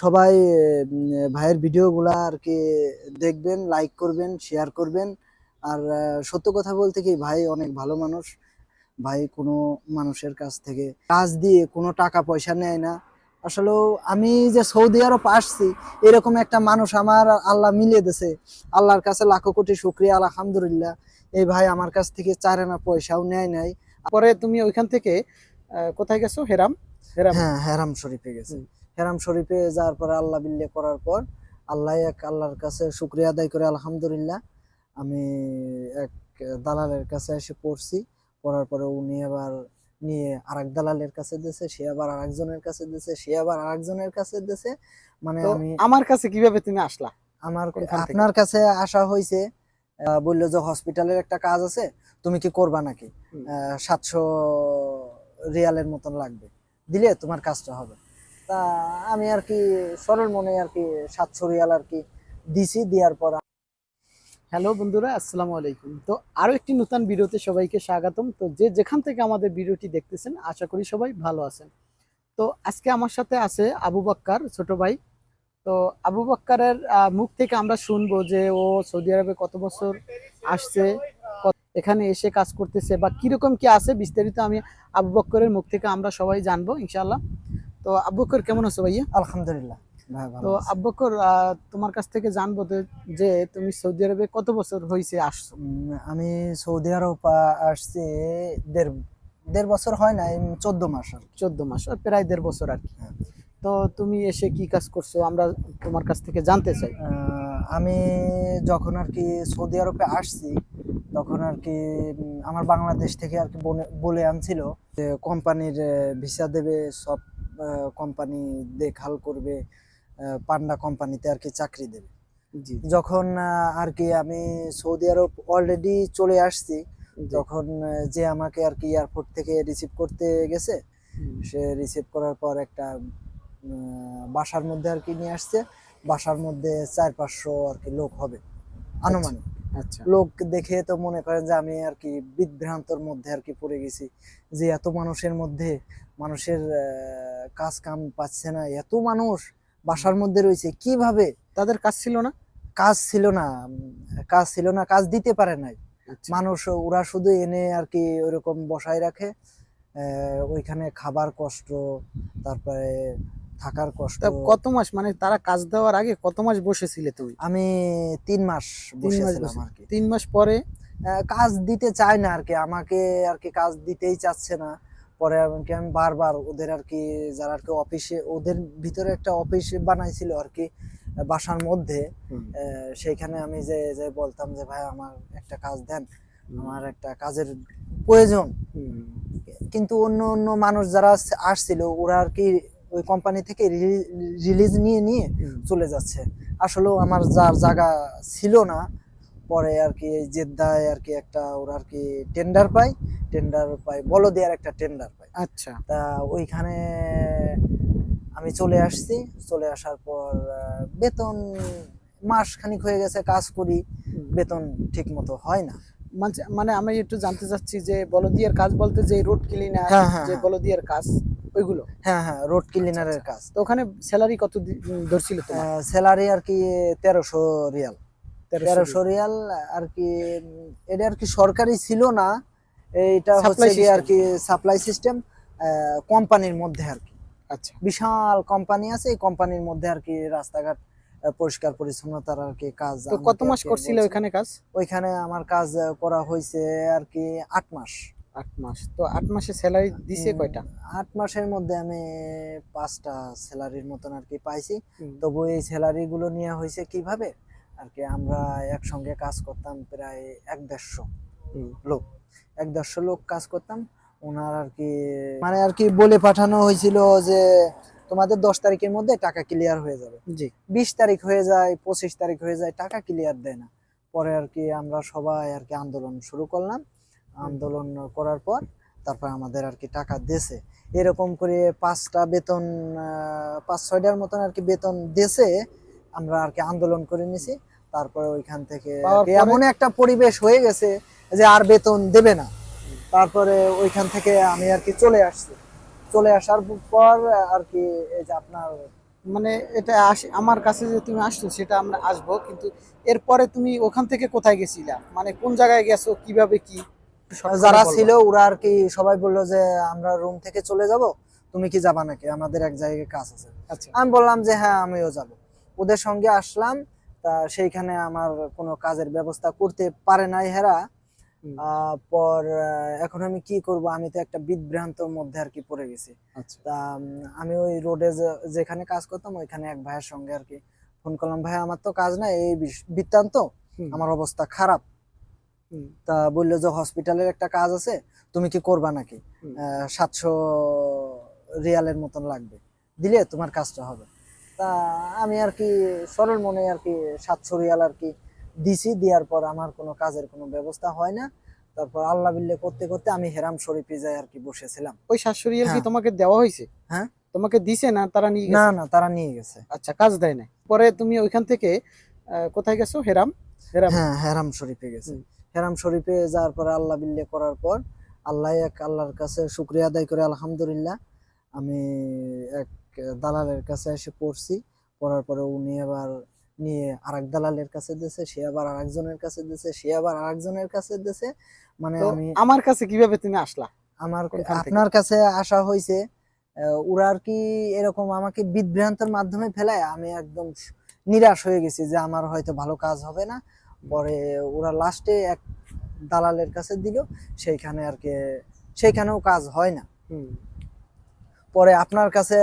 সবাই ভাইয়ের ভিডিওগুলা আর কি দেখবেন লাইক করবেন শেয়ার করবেন। আর সত্য কথা বলতে কি ভাই অনেক ভালো মানুষ। ভাই কোনো মানুষের কাছ থেকে কাজ দিয়ে কোনো টাকা পয়সা নেয় না। আসলে আমি যে সৌদি আরব আসছি এরকম একটা মানুষ আমার আল্লাহ মিলিয়ে দিছে। আল্লাহর কাছে লাখো কোটি শুক্রিয়া আলহামদুলিল্লাহ। এই ভাই আমার কাছ থেকে চার আনা পয়সাও নেয় নাই। পরে তুমি ওইখান থেকে কোথায় গেছো? হেরাম? হেরাম? হ্যাঁ হেরাম শরীফে গেছে। হেরাম শরীফে যাওয়ার পরে আল্লাহ বিল্লে করার পর আল্লাহ এক আল্লাহর কাছে শুক্রিয়া আদায় করে আলহামদুলিল্লাহ। আমি এক দালালের কাছে এসে পড়ছি। পড়ার পরে উনি আবার নিয়ে আরেক দালালের কাছে দিয়েছে সে আবার আরেকজনের কাছে দিয়েছে সে আবার আরেকজনের কাছে দিয়েছে। মানে আমি আমার কাছে কীভাবে তুমি আসলা? আমার আপনার কাছে আসা হয়েছে বলল যে হসপিটালের একটা কাজ আছে তুমি কি করবা নাকি। সাতশো রিয়ালের মতন লাগবে। দিলে তোমার কাজটা হবে। তা আমি আর কি সরল মনে আর কি সাতশো রিয়াল আর কি দিছি, দেওয়ার পর হ্যালো বন্ধুরা, আসসালামু আলাইকুম। তো আরও একটি নতুন ভিডিওতে সবাইকে স্বাগতম। তো যে যেখান থেকে আমাদের ভিডিওটি দেখতেছেন, আশা করি সবাই ভালো আছেন। তো আজকে আমার সাথে আছে আবু বাক্কার, ছোট ভাই। তো আবু বাক্কারের মুখ থেকে আমরা শুনব যে ও সৌদি আরবে কত বছর আসছে এখানে এসে কাজ করতেছে বা কীরকম কি আছে বিস্তারিত আমি আবু বক্করের মুখ থেকে আমরা সবাই জানব ইনশাল্লাহ তো আব্বকর কেমন আছো ভাইয়া? আলহামদুলিল্লাহ ভাই তো আছি। আবু বক্কর আহ, তোমার কাছ থেকে জানব যে- তুমি সৌদি আরবে কত বছর হয়েছে আসছো? আমি সৌদি আরব আসছি দেড় দেড় বছর হয় না চোদ্দ মাস আর চোদ্দ মাস প্রায় দেড় বছর আর কি। হ্যাঁ। তো তুমি এসে কি কাজ করছ আমরা তোমার কাছ থেকে জানতে চাই। আমি যখন আর কি সৌদি আরবে আসছি তখন আর কি আমার বাংলাদেশ থেকে আর কি বলে আনছিল যে কোম্পানির ভিসা দেবে সব কোম্পানি দেখাল করবে পান্ডা কোম্পানিতে আর কি চাকরি দেবে। যখন আর কি আমি সৌদি আরব অলরেডি চলে আসছি তখন যে আমাকে আর কি এয়ারপোর্ট থেকে রিসিভ করতে গেছে সে রিসিভ করার পর একটা বাসার মধ্যে আর কি নিয়ে আসছে বাসার মধ্যে চার পাঁচশো আর কি লোক হবে আনুমানিক। আচ্ছা লোক দেখে তো মনে করেন যে আমি আর কি বিভ্রান্তর মধ্যে আর কি পড়ে গেছি। যে এত মানুষের মধ্যে মানুষের কাজ কাম পাচ্ছে না এত মানুষ বাসার মধ্যে রয়েছে কীভাবে? তাদের কাজ ছিল না? কাজ ছিল না কাজ ছিল না কাজ দিতে পারে নাই। আচ্ছা। মানুষ ওরা শুধু এনে আর কি ওইরকম বসায় রাখে ওইখানে খাবার কষ্ট তারপরে থাকার কষ্ট। কত মাস? মানে তারা কাজ দেওয়ার আগে কত মাস বসেছিলে তুমি? আমি তিন মাস বসেছিলাম আর কি। তিন মাস পরে? কাজ দিতে চায় না আর কি। আমাকে আর কি কাজ দিতেই চাচ্ছে না। পরে এমনকি আমি বারবার ওদের আর কি যারা আর কি অফিসে ওদের ভিতরে একটা অফিস বানাইছিল আর কি বাসার মধ্যে। সেইখানে আমি যে যে বলতাম যে ভাই আমার একটা কাজ দেন। আমার একটা কাজের প্রয়োজন। কিন্তু অন্য অন্য মানুষ যারা আসছিল ওরা আর কি ওই কোম্পানি থেকে রিলিজ নিয়ে নিয়ে চলে যাচ্ছে। আসলেও আমার যার জায়গা ছিল না পরে আর কি জেদ্দায় আর কি একটা ওরা আর কি টেন্ডার পাই টেন্ডার পাই বলো দেওয়ার একটা টেন্ডার পাই। আচ্ছা। তা ওইখানে আমি চলে আসছি চলে আসার পর বেতন মাস খানিক হয়ে গেছে কাজ করি বেতন ঠিক মতো হয় না। মানে- মানে আমি একটু জানতে চাচ্ছি যে বলদিয়ার কাজ বলতে যে রোড ক্লিনার হ্যাঁ, হ্যাঁ, যে হ্যাঁ। বলদিয়ার কাজ ওইগুলো? হ্যাঁ হ্যাঁ রোড ক্লিনারের কাজ। তো ওখানে স্যালারি কত ধরছিল স্যালারি আর কি তেরোশো রিয়াল। তেরোশো রিয়াল। আর কি এটা আর কি সরকারি ছিল না। Supply হচ্ছে কি আর কি সাপ্লাই সিস্টেম কোম্পানির মধ্যে আর কি। আচ্ছা। বিশাল কোম্পানি আছে এই কোম্পানির মধ্যে আর কি রাস্তাঘাট পরিষ্কার পরিচ্ছন্নতার আর কি কাজ তো কত মাস করছিল। ওখানে কাজ? ওইখানে আমার কাজ করা হয়েছে আর কি আট মাস। আট মাস। তো আট মাসে স্যালারি দিছে কয়টা? আট মাসের মধ্যে আমি পাঁচটা স্যালারির মতন আর কি পাইছি। তবু এই স্যালারি গুলো নেওয়া হয়েছে কীভাবে? আর কি আমরা একসঙ্গে কাজ করতাম প্রায় এক দেড়শো লোক। এক দেড়শো লোক কাজ করতাম। ওনার আর কি মানে আর কি বলে পাঠানো হয়েছিল যে তোমাদের দশ তারিখের মধ্যে টাকা ক্লিয়ার হয়ে যাবে। জি। বিশ তারিখ হয়ে যায় পঁচিশ তারিখ হয়ে যায় টাকা ক্লিয়ার দেয় না। পরে আর কি আমরা সবাই আর কি আন্দোলন শুরু করলাম। আন্দোলন করার পর তারপর আমাদের আর কি টাকা দেছে এরকম করে পাঁচটা বেতন পাঁচ ছয়টার মতন আর কি বেতন দেছে আমরা আর কি আন্দোলন করে নিছি। তারপরে ওইখান থেকে? এমন একটা পরিবেশ হয়ে গেছে যে আর বেতন দেবে না। তারপরে ওইখান থেকে আমি আর কি চলে আসছি। চলে আসার পর আর কি এই যে আপনার মানে এটা আসে আমার কাছে যে তুমি আসছো সেটা আমরা আসব কিন্তু এরপরে তুমি ওখান থেকে কোথায় গেছিলা? মানে কোন জায়গায় গেছো? কীভাবে কি? যারা ছিল ওরা আর কি সবাই বলল যে আমরা রুম থেকে চলে যাব তুমি কি যাবা নাকি? আমাদের এক জায়গায় কাজ আছে। আচ্ছা। আমি বললাম যে হ্যাঁ আমিও যাব। ওদের সঙ্গে আসলাম তা সেইখানে আমার কোনো কাজের ব্যবস্থা করতে পারে নাই হেরা। পর এখন আমি কি করব? আমি তো একটা বিভ্রান্তর মধ্যে আর কি পড়ে গেছি। আচ্ছা। তা আমি ওই রোডে যেখানে কাজ করতাম ওইখানে এক ভাইয়ের সঙ্গে আর কি ফোন করলাম ভাই আমার তো কাজ নাই এই বৃত্তান্ত আমার অবস্থা খারাপ। তা বলল যে হসপিটালের একটা কাজ আছে তুমি কি করবা নাকি? সাতশো রিয়ালের মতন লাগবে। দিলে তোমার কাজটা হবে। তা আমি আর কি সরল মনে আর কি সাতশো রিয়াল আর কি দিছি দেওয়ার পর আমার কোনো কাজের কোনো ব্যবস্থা হয় না। তারপর আল্লাহ বিল্লে করতে করতে আমি হেরাম শরীফে যাই আর কি বসেছিলাম। ওই সাতশো রিয়াল কি হ্যাঁ। তোমাকে দেওয়া হয়েছে? হ্যাঁ। তোমাকে দিছে না তারা নিয়ে না না তারা নিয়ে গেছে। আচ্ছা কাজ দেয় না পরে তুমি ওইখান থেকে কোথায় গেছো? হেরাম? হেরাম। হ্যাঁ হেরাম শরীফে গেছে। হেরাম শরীফে যাওয়ার পরে আল্লাহ বিল্লে করার পর আল্লাহ এক আল্লাহর কাছে শুক্রিয়া আদায় করে আলহামদুলিল্লাহ। আমি এক দালালের কাছে এসে পড়ছি। পড়ার পরে উনি আবার নিয়ে আরেক দালালের কাছে দিয়েছে সে আবার আরেকজনের কাছে দিয়েছে সে আবার আরেকজনের কাছে দিয়েছে। মানে আমি আমার কাছে কীভাবে তুমি আসলা? আমার আপনার কাছে আসা হয়েছে। ওরা আর কি এরকম আমাকে বিভ্রান্তের মাধ্যমে ফেলায়। আমি একদম নিরাশ হয়ে গেছি যে আমার হয়তো ভালো কাজ হবে না। পরে ওরা লাস্টে এক দালালের কাছে দিল সেইখানে আর কি সেইখানেও কাজ হয় না। পরে আপনার কাছে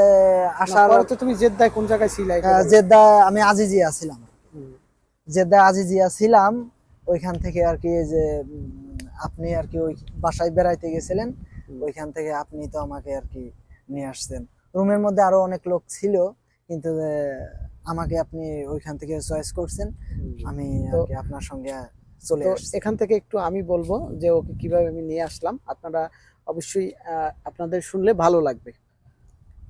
আসার তো তুমি জেদ্দায় কোন জায়গায় ছিলা এটা আহ, বলো। জেদ্দা আমি আজিজিয়া ছিলাম। হুম, জেদ্দা আজিজিয়া ছিলাম ওইখান থেকে আর কি যে আপনি আর কি ওই বাসায় বেড়াইতে গেছিলেন ওইখান থেকে আপনি তো আমাকে আর কি নিয়ে আসছেন। রুমের মধ্যে আরও অনেক লোক ছিল কিন্তু আমাকে আপনি ওইখান থেকে চয়েস করছেন। আমি আপনার সঙ্গে চলে এখান থেকে একটু আমি বলব যে ওকে কীভাবে আমি নিয়ে আসলাম। আপনারা অবশ্যই আপনাদের শুনলে ভালো লাগবে।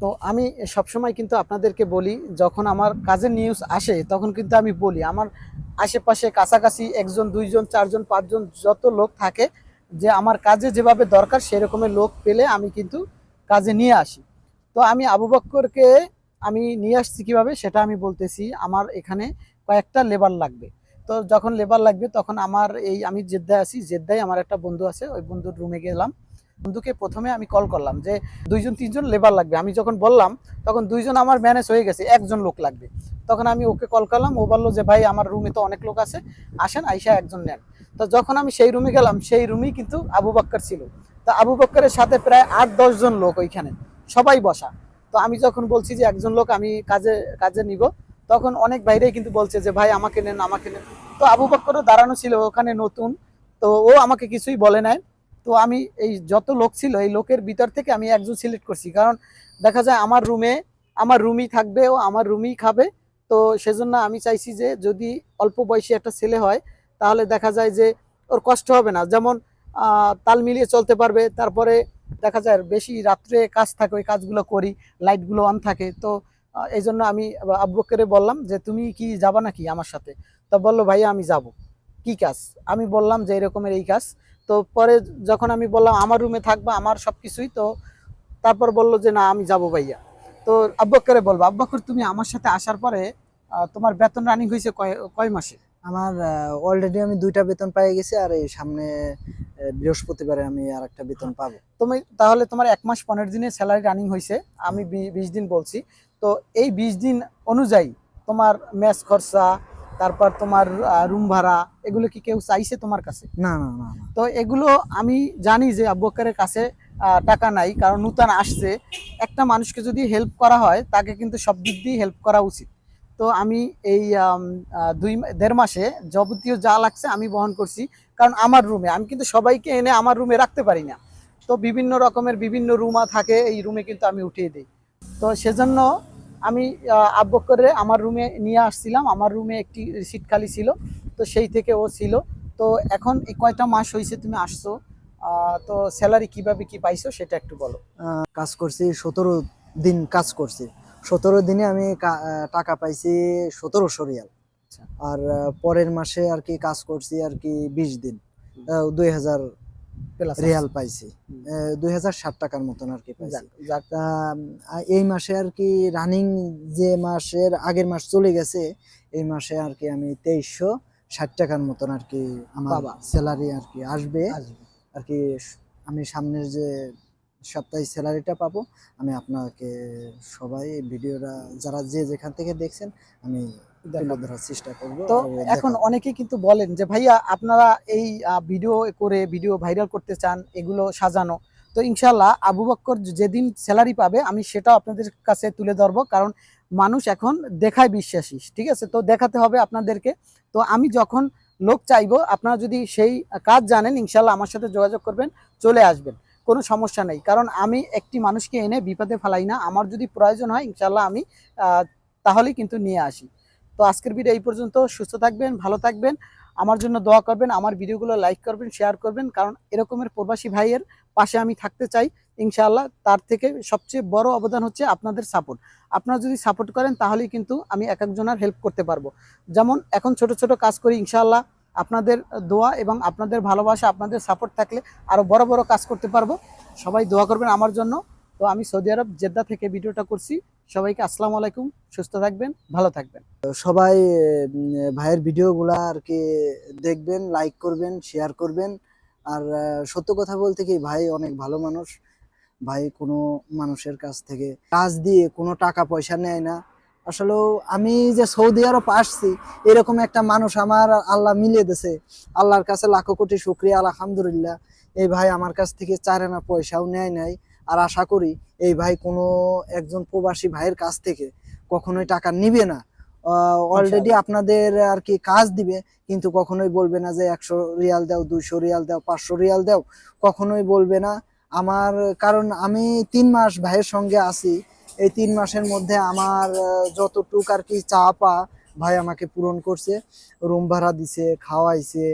তো আমি সবসময় কিন্তু আপনাদেরকে বলি যখন আমার কাজের নিউজ আসে তখন কিন্তু আমি বলি আমার আশেপাশে কাছাকাছি একজন দুইজন চারজন পাঁচজন যত লোক থাকে যে আমার কাজে যেভাবে দরকার সেরকমের লোক পেলে আমি কিন্তু কাজে নিয়ে আসি। তো আমি আবু বক্করকে আমি নিয়ে আসছি কীভাবে সেটা আমি বলতেছি, আমার এখানে কয়েকটা লেবার লাগবে। তো যখন লেবার লাগবে তখন আমার এই, আমি জেদ্দায় আছি, জেদ্দায় আমার একটা বন্ধু আছে, ওই বন্ধুর রুমে গেলাম। বন্ধুকে প্রথমে আমি কল করলাম যে, দুইজন, তিনজন লেবার লাগবে। আমি যখন বললাম তখন দুইজন আমার ম্যানেজ হয়ে গেছে, একজন লোক লাগবে। তখন আমি ওকে কল করলাম, ও বলল যে, ভাই, আমার রুমে তো অনেক লোক আছে, আসেন, আইসা একজন নেন। তো যখন আমি সেই রুমে গেলাম, সেই রুমেই কিন্তু আবু বাক্কার ছিল। তো আবু বাক্কারের সাথে প্রায় আট দশজন লোক ওইখানে, সবাই বসা। তো আমি যখন বলছি যে একজন লোক আমি কাজে কাজে নিব, তখন অনেক বাইরেই কিন্তু বলছে যে, ভাই, আমাকে নেন আমাকে নেন। তো আবু বক্করও দাঁড়ানো ছিল ওখানে নতুন, তো ও আমাকে কিছুই বলে নাই। তো আমি এই যত লোক ছিল, এই লোকের ভিতর থেকে আমি একজন সিলেক্ট করছি। কারণ দেখা যায় আমার রুমে, আমার রুমই থাকবে, ও আমার রুমই খাবে। তো সেজন্য আমি চাইছি যে, যদি অল্প বয়সী একটা ছেলে হয়, তাহলে দেখা যায় যে ওর কষ্ট হবে না। যেমন তাল মিলিয়ে চলতে পারবে, তারপরে দেখা যায় বেশি রাত্রে কাজ থাকে, ওই কাজগুলো করি, লাইটগুলো অন থাকে। তো এই জন্য আমি আব্বু বক্করে বললাম যে, তুমি কি যাবা নাকি আমার সাথে? তো বলল, ভাইয়া, আমি যাব। কি কাজ? আমি বললাম যে, এরকমের এই কাজ। তো পরে যখন আমি বললাম, আমার রুমে থাকবা, আমার সব কিছুই তো তারপর বলল যে, না, আমি যাব ভাইয়া। তো আব্বাক্করে বলব আব্বাক্কর তুমি আমার সাথে আসার পরে তোমার বেতন রানিং হয়েছে কয় কয় মাসে? আমার অলরেডি আমি দুইটা বেতন পেয়ে গেছি আর এই সামনে বৃহস্পতিবারে আমি আর একটা বেতন পাবো। তুমি তাহলে তোমার এক মাস পনেরো দিনের স্যালারি রানিং হয়েছে আমি বিশ দিন বলছি। তো এই বিশ দিন অনুযায়ী তোমার মেস খরচা তারপর তোমার রুম ভাড়া এগুলো কি কেউ চাইছে তোমার কাছে? না না না না। তো এগুলো আমি জানি যে আব্বকারের কাছে টাকা নাই কারণ নূতন আসছে। একটা মানুষকে যদি হেল্প করা হয় তাকে কিন্তু সব দিক দিয়ে হেল্প করা উচিত। তো আমি এই দুই দেড় মাসে যাবতীয় যা লাগছে আমি বহন করছি। কারণ আমার রুমে, আমি কিন্তু সবাইকে এনে আমার রুমে রাখতে পারি না। তো বিভিন্ন রকমের বিভিন্ন রুমা থাকে, এই রুমে কিন্তু আমি উঠিয়ে দিই। তো সেজন্য আমি আব্বকরে আমার রুমে নিয়ে আসছিলাম। আমার রুমে একটি সিট খালি ছিল, তো সেই থেকে ও ছিল। তো এখন এই কয়টা মাস হয়েছে তুমি আসছো তো স্যালারি কীভাবে কি পাইছো সেটা একটু বলো। কাজ করছি, সতেরো দিন কাজ করছি। সতেরো দিনে আমি টাকা পাইছি সতেরোশো রিয়াল। আচ্ছা। আর পরের মাসে আর কি কাজ করছি আর কি বিশ দিন। দুই হাজার রিয়াল পাইছি। দুই হাজার ষাট টাকার মতন আর কি পাইছি। এই মাসে আর কি রানিং যে মাসের আগের মাস চলে গেছে এই মাসে আর কি আমি তেইশশো ষাট টাকার মতন আর কি আমার। স্যালারি আর কি আসবে। আর কি আমি সামনের যে সপ্তাহে স্যালারিটা পাবো। আমি আপনাকে সবাই ভিডিওটা যারা যে যেখান থেকে দেখছেন আমি ধরার চেষ্টা করব। তো এখন। অনেকেই কিন্তু বলেন যে ভাইয়া আপনারা এই ভিডিও করে ভিডিও ভাইরাল করতে চান এগুলো সাজানো। তো ইনশাল্লাহ আবু বক্কর যেদিন স্যালারি পাবে আমি সেটাও আপনাদের কাছে তুলে ধরবো। কারণ মানুষ এখন দেখায় বিশ্বাসী ঠিক আছে? তো দেখাতে হবে আপনাদেরকে। তো আমি যখন লোক চাইব আপনারা যদি সেই কাজ জানেন ইনশাল্লাহ আমার সাথে যোগাযোগ করবেন চলে আসবেন। কোনো সমস্যা নেই। কারণ আমি একটি মানুষকে এনে বিপদে ফেলাই না। আমার যদি প্রয়োজন হয় ইনশাল্লাহ আমি আহ, তাহলেই কিন্তু নিয়ে আসি। তো আজকের ভিডিও এই পর্যন্ত। সুস্থ থাকবেন ভালো থাকবেন। আমার জন্য দোয়া করবেন আমার ভিডিওগুলো লাইক করবেন শেয়ার করবেন। কারণ এরকমের প্রবাসী ভাইয়ের পাশে আমি থাকতে চাই। ইনশাআল্লাহ তার থেকে সবচেয়ে বড় অবদান হচ্ছে আপনাদের সাপোর্ট আপনারা যদি সাপোর্ট করেন তাহলেই কিন্তু আমি এক একজনের হেল্প করতে পারব। যেমন এখন ছোট ছোট কাজ করি ইনশাআল্লাহ আপনাদের দোয়া এবং আপনাদের ভালোবাসা, আপনাদের সাপোর্ট থাকলে আরও বড় বড় কাজ করতে পারব। সবাই দোয়া করবেন আমার জন্য। তো আমি সৌদি আরব জেদ্দা থেকে ভিডিওটা করছি। সবাইকে আসসালামু আলাইকুম, সুস্থ থাকবেন, ভালো থাকবেন। সবাই ভাইয়ের ভিডিওগুলো আর কি দেখবেন লাইক করবেন শেয়ার করবেন। আর সত্য কথা বলতে কি, ভাই অনেক ভালো মানুষ। ভাই কোনো মানুষের কাছ থেকে কাজ দিয়ে কোনো টাকা পয়সা নেয় না। আসলে আমি যে সৌদি আরব আসছি এরকম একটা মানুষ আমার আল্লাহ মিলিয়ে দিছে আল্লাহর কাছে লাখো কোটি শুক্রিয়া আলহামদুলিল্লাহ। এই ভাই আমার কাছ থেকে চার আনা পয়সাও নেয় নাই। আর আশা করি এই ভাই কোনো একজন প্রবাসী ভাইয়ের কাছ থেকে কখনোই টাকা নিবে না। অলরেডি আপনাদের আর কি কাজ দিবে কিন্তু কখনোই বলবে না যে একশো রিয়াল দাও দুইশো রিয়াল দাও পাঁচশো রিয়াল দাও। কখনোই বলবে না। আমার কারণ আমি তিন মাস ভাইয়ের সঙ্গে আছি। এই তিন মাসের মধ্যে আমার যতটুক আর কি চা পা ভাই আমাকে পূরণ করছে, রুম ভাড়া দিছে, খাওয়াইছে,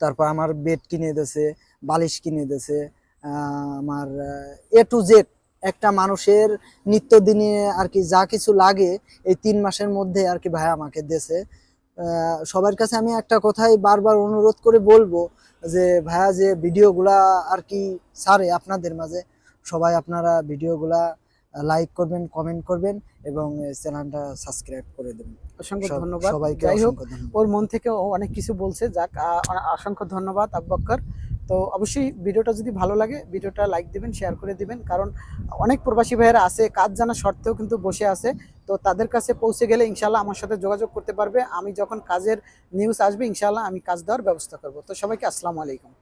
তারপর আমার বেড কিনে দিয়েছে বালিশ কিনে দিয়েছে আমার এ টু জেড একটা মানুষের নিত্যদিনে আর কি যা কিছু লাগে, এই তিন মাসের মধ্যে আর কি ভাই আমাকে দেছে। সবার কাছে আমি একটা কথাই বারবার অনুরোধ করে বলব যে, ভাইয়া যে ভিডিওগুলা আর কি ছাড়ে আপনাদের মাঝে, সবাই আপনারা ভিডিওগুলা লাইক করবেন কমেন্ট করবেন এবং চ্যানেলটা সাবস্ক্রাইব করে দেবেন। অসংখ্য ধন্যবাদ। সবাইকে যাই হোক ওর মন থেকে অনেক কিছু বলছে যাক অসংখ্য ধন্যবাদ আব্বাক্কর। তো অবশ্যই ভিডিওটা যদি ভালো লাগে ভিডিওটা লাইক দিবেন শেয়ার করে দিবেন কারণ অনেক প্রবাসী ভাইয়েরা আছে কাজ জানা সত্ত্বেও কিন্তু বসে আছে। তো তাদের কাছে পৌঁছে গেলে ইনশাল্লাহ আমার সাথে যোগাযোগ করতে পারবে। আমি যখন কাজের নিউজ আসবে ইনশাল্লাহ আমি কাজ দেওয়ার ব্যবস্থা করব। তো সবাইকে আসসালামু আলাইকুম।